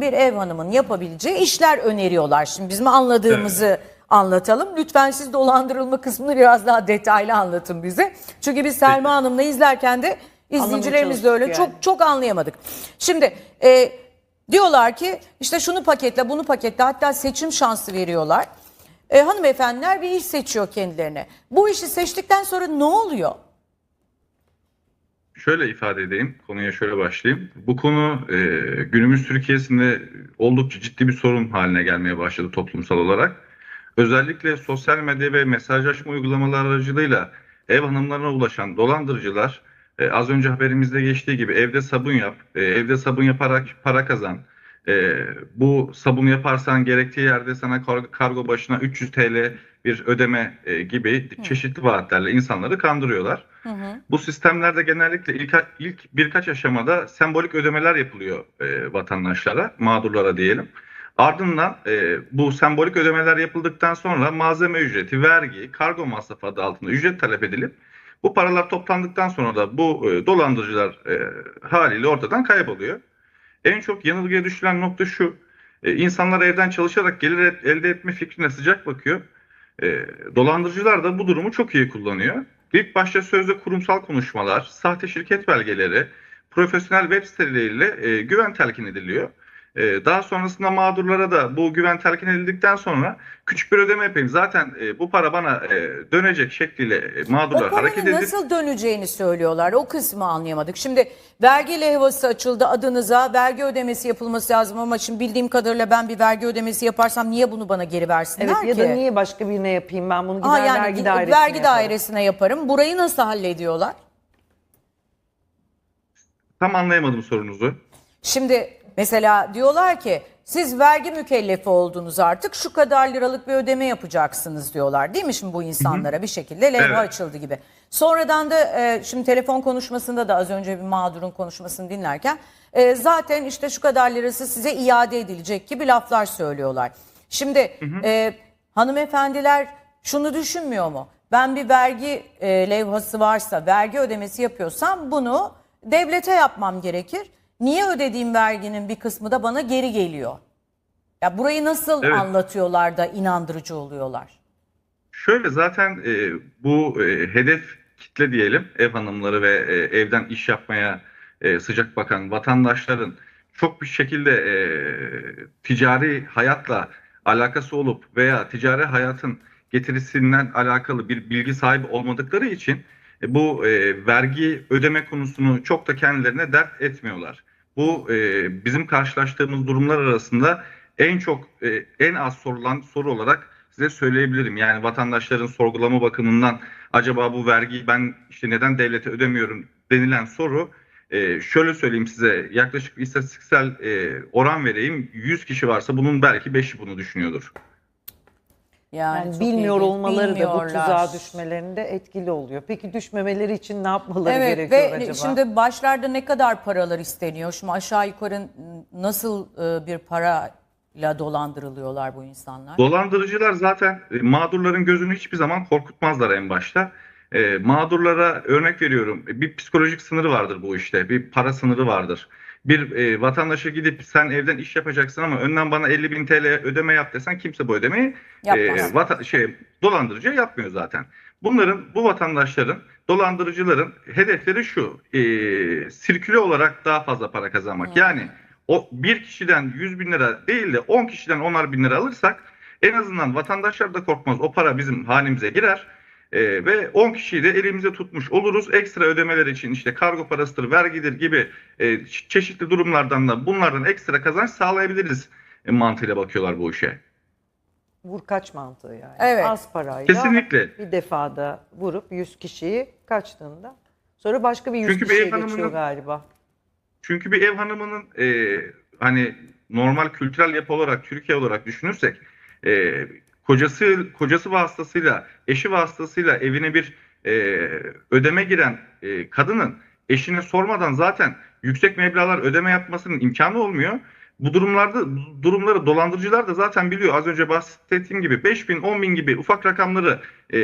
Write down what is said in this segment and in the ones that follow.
bir ev hanımın yapabileceği işler öneriyorlar. Şimdi bizim anladığımızı anlatalım. Lütfen siz dolandırılma kısmını biraz daha detaylı anlatın bize. Çünkü biz Selma Hanım'la izlerken de izleyicilerimiz de öyle çalıştık çok çok anlayamadık. Şimdi e, diyorlar ki işte şunu paketle bunu paketle hatta seçim şansı veriyorlar. E, hanımefendiler bir iş seçiyor kendilerine. Bu işi seçtikten sonra ne oluyor? Şöyle ifade edeyim, konuya şöyle başlayayım. Bu konu e, günümüz Türkiye'sinde oldukça ciddi bir sorun haline gelmeye başladı toplumsal olarak. Özellikle sosyal medya ve mesajlaşma uygulamaları aracılığıyla ev hanımlarına ulaşan dolandırıcılar, e, az önce haberimizde geçtiği gibi evde sabun yap, e, evde sabun yaparak para kazan, e, bu sabunu yaparsan gerektiği yerde sana kar- kargo başına 300 TL bir ödeme e, gibi çeşitli vaatlerle insanları kandırıyorlar. Bu sistemlerde genellikle ilk, ilk birkaç aşamada sembolik ödemeler yapılıyor e, vatandaşlara, mağdurlara diyelim. Ardından e, bu sembolik ödemeler yapıldıktan sonra malzeme ücreti, vergi, kargo masrafı adı altında ücret talep edilip bu paralar toplandıktan sonra da bu e, dolandırıcılar e, haliyle ortadan kayboluyor. En çok yanılgıya düşülen nokta şu. E, insanlar evden çalışarak gelir et- elde etme fikrine sıcak bakıyor. E, dolandırıcılar da bu durumu çok iyi kullanıyor. İlk başta sözde kurumsal konuşmalar, sahte şirket belgeleri, profesyonel web siteleriyle e, güven telkin ediliyor. E, daha sonrasında mağdurlara da bu güven telkin edildikten sonra küçük bir ödeme yapayım. Zaten e, bu para bana e, dönecek şekliyle e, mağdurlar hareket paranın edip nasıl döneceğini söylüyorlar. O kısmı anlayamadık. Şimdi vergi levhası açıldı adınıza. Vergi ödemesi yapılması lazım ama şimdi bildiğim kadarıyla ben bir vergi ödemesi yaparsam niye bunu bana geri versinler Evet ya ki? da niye başka birine yapayım ben bunu gider Aa, yani vergi gi- dairesine vergi yaparım. dairesine yaparım. Burayı nasıl hallediyorlar? tam anlayamadım sorunuzu. Şimdi mesela diyorlar ki siz vergi mükellefi oldunuz artık şu kadar liralık bir ödeme yapacaksınız diyorlar. Değil mi şimdi bu insanlara bir şekilde levha Evet. açıldı gibi. Sonradan da e, şimdi telefon konuşmasında da az önce bir mağdurun konuşmasını dinlerken e, zaten işte şu kadar lirası size iade edilecek gibi laflar söylüyorlar. Şimdi e, hanımefendiler şunu düşünmüyor mu? Ben bir vergi e, levhası varsa, vergi ödemesi yapıyorsam bunu devlete yapmam gerekir. Niye ödediğim verginin bir kısmı da bana geri geliyor? Ya burayı nasıl Evet. anlatıyorlar da inandırıcı oluyorlar? Şöyle zaten e, bu e, hedef kitle diyelim ev hanımları ve e, evden iş yapmaya e, sıcak bakan vatandaşların çok bir şekilde e, ticari hayatla alakası olup veya ticari hayatın getirisinden alakalı bir bilgi sahibi olmadıkları için e, bu e, vergi ödeme konusunu çok da kendilerine dert etmiyorlar. Bu e, bizim karşılaştığımız durumlar arasında en çok e, en az sorulan soru olarak size söyleyebilirim. Yani vatandaşların sorgulama bakımından acaba bu vergiyi ben işte neden devlete ödemiyorum denilen soru e, şöyle söyleyeyim size yaklaşık bir istatistiksel e, oran vereyim 100 kişi varsa bunun belki 5'i bunu düşünüyordur. Yani çok bilmiyor ilginç. olmaları da bu tuzağa düşmelerinde etkili oluyor. Peki düşmemeleri için ne yapmaları Evet gerekiyor ve acaba? şimdi başlarda ne kadar paralar isteniyor? Şimdi aşağı yukarı nasıl e, bir parayla dolandırılıyorlar bu insanlar? Dolandırıcılar zaten e, mağdurların gözünü hiçbir zaman korkutmazlar en başta. E, mağdurlara örnek veriyorum bir psikolojik sınırı vardır bu işte bir para sınırı vardır. Bir e, vatandaşa gidip sen evden iş yapacaksın ama önden bana 50 bin TL ödeme yap desen kimse bu ödemeyi Yapmaz. e, vata- şey dolandırıcı yapmıyor zaten. Bunların bu vatandaşların dolandırıcıların hedefleri şu e, sirküle olarak daha fazla para kazanmak. Yani o bir kişiden 100 bin lira değil de 10 kişiden 10'ar bin lira alırsak en azından vatandaşlar da korkmaz. O para bizim hanemize girer. E, ve 10 kişiyi de elimize tutmuş oluruz. Ekstra ödemeler için işte kargo parasıdır, vergidir gibi e, çe- çeşitli durumlardan da bunlardan ekstra kazanç sağlayabiliriz e, mantığıyla bakıyorlar bu işe. Vur kaç mantığı yani. Evet. Az parayla Kesinlikle. bir defada vurup 100 kişiyi kaçtığında sonra başka bir 100 Çünkü bir kişiye ev geçiyor hanımının- galiba. Çünkü bir ev hanımının e, hani normal kültürel yapı olarak Türkiye olarak düşünürsek e, kocası kocası vasıtasıyla eşi vasıtasıyla evine bir e, ödeme giren e, kadının eşine sormadan zaten yüksek meblağlar ödeme yapmasının imkanı olmuyor. Bu durumlarda durumları dolandırıcılar da zaten biliyor. Az önce bahsettiğim gibi 5 bin 10 bin gibi ufak rakamları e,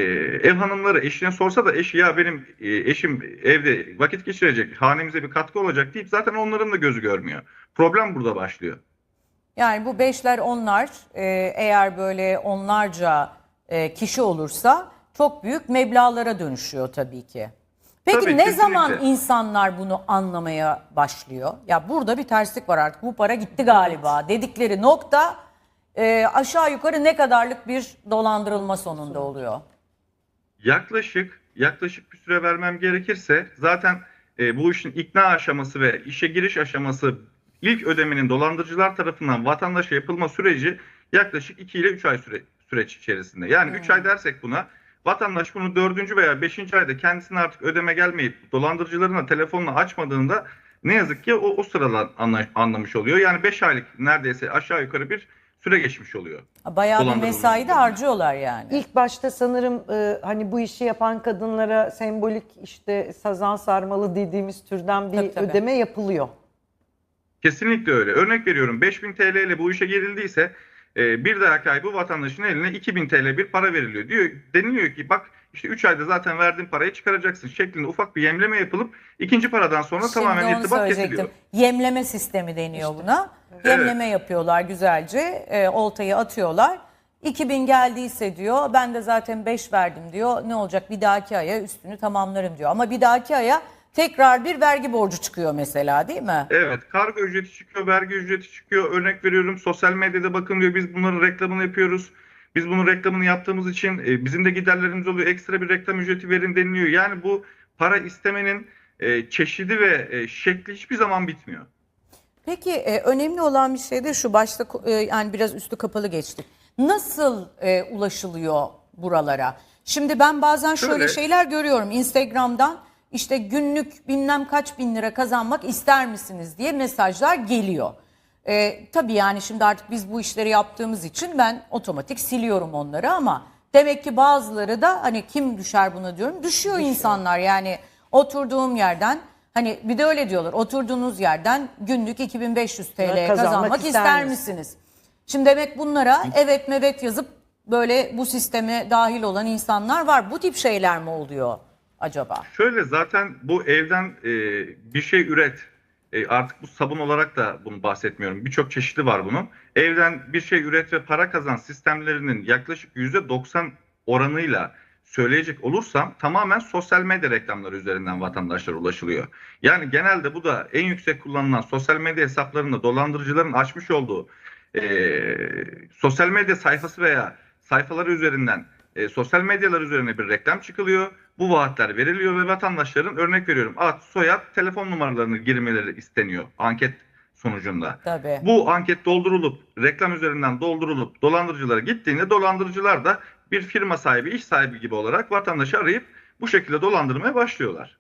ev hanımları eşine sorsa da eşi ya benim e, eşim evde vakit geçirecek hanemize bir katkı olacak deyip zaten onların da gözü görmüyor. Problem burada başlıyor. Yani bu beşler onlar e, eğer böyle onlarca e, kişi olursa çok büyük meblağlara dönüşüyor tabii ki. Peki Tabii, ne kesinlikle. zaman insanlar bunu anlamaya başlıyor? Ya burada bir terslik var artık bu para gitti galiba dedikleri nokta e, aşağı yukarı ne kadarlık bir dolandırılma sonunda oluyor? Yaklaşık yaklaşık bir süre vermem gerekirse zaten e, bu işin ikna aşaması ve işe giriş aşaması ilk ödemenin dolandırıcılar tarafından vatandaşa yapılma süreci yaklaşık 2 ile 3 ay süre, süreç içerisinde. Yani 3 ay dersek buna vatandaş bunu 4. veya 5. ayda kendisine artık ödeme gelmeyip dolandırıcıların da telefonunu açmadığında ne yazık ki o, o sıradan anla- anlamış oluyor. Yani 5 aylık neredeyse aşağı yukarı bir süre geçmiş oluyor. Bayağı bir mesai de harcıyorlar yani. İlk başta sanırım e, hani bu işi yapan kadınlara sembolik işte sazan sarmalı dediğimiz türden bir Tabii, tabii. ödeme yapılıyor. Kesinlikle öyle. Örnek veriyorum 5000 TL ile bu işe girildiyse e, bir dahaki ay bu vatandaşın eline 2000 TL bir para veriliyor. Diyor deniliyor ki bak işte 3 ayda zaten verdiğin parayı çıkaracaksın şeklinde ufak bir yemleme yapılıp ikinci paradan sonra Şimdi tamamen irtibat kesiliyor. Yemleme sistemi deniyor buna. Yemleme yapıyorlar güzelce. E, oltayı atıyorlar. 2000 geldiyse diyor ben de zaten 5 verdim diyor. Ne olacak bir dahaki aya üstünü tamamlarım diyor. Ama bir dahaki aya tekrar bir vergi borcu çıkıyor mesela değil mi? Evet, kargo ücreti çıkıyor, vergi ücreti çıkıyor. Örnek veriyorum, sosyal medyada bakın diyor, biz bunların reklamını yapıyoruz. Biz bunun reklamını yaptığımız için e, bizim de giderlerimiz oluyor. Ekstra bir reklam ücreti verin deniliyor. Yani bu para istemenin e, çeşidi ve e, şekli hiçbir zaman bitmiyor. Peki e, önemli olan bir şey de şu başta e, yani biraz üstü kapalı geçtik. Nasıl e, ulaşılıyor buralara? Şimdi ben bazen şöyle Şöyle. şeyler görüyorum Instagram'dan işte günlük bilmem kaç bin lira kazanmak ister misiniz diye mesajlar geliyor. E, tabii yani şimdi artık biz bu işleri yaptığımız için ben otomatik siliyorum onları ama demek ki bazıları da hani kim düşer buna diyorum düşüyor insanlar yani oturduğum yerden hani bir de öyle diyorlar oturduğunuz yerden günlük 2500 TL Kazanmak kazanmak ister ister misin? misiniz? Şimdi demek bunlara evet mevet yazıp böyle bu sisteme dahil olan insanlar var. Bu tip şeyler mi oluyor acaba? Şöyle zaten bu evden e, bir şey üret. E, artık bu sabun olarak da bunu bahsetmiyorum. Birçok çeşidi var bunun. Evden bir şey üret ve para kazan sistemlerinin yaklaşık %90 oranıyla söyleyecek olursam tamamen sosyal medya reklamları üzerinden vatandaşlara ulaşılıyor. Yani genelde bu da en yüksek kullanılan sosyal medya hesaplarında dolandırıcıların açmış olduğu e, sosyal medya sayfası veya sayfaları üzerinden e, sosyal medyalar üzerine bir reklam çıkılıyor. Bu vaatler veriliyor ve vatandaşların örnek veriyorum ad, soyad, telefon numaralarını girmeleri isteniyor anket sonucunda. Tabii. Bu anket doldurulup reklam üzerinden doldurulup dolandırıcılara gittiğinde dolandırıcılar da bir firma sahibi, iş sahibi gibi olarak vatandaşı arayıp bu şekilde dolandırmaya başlıyorlar.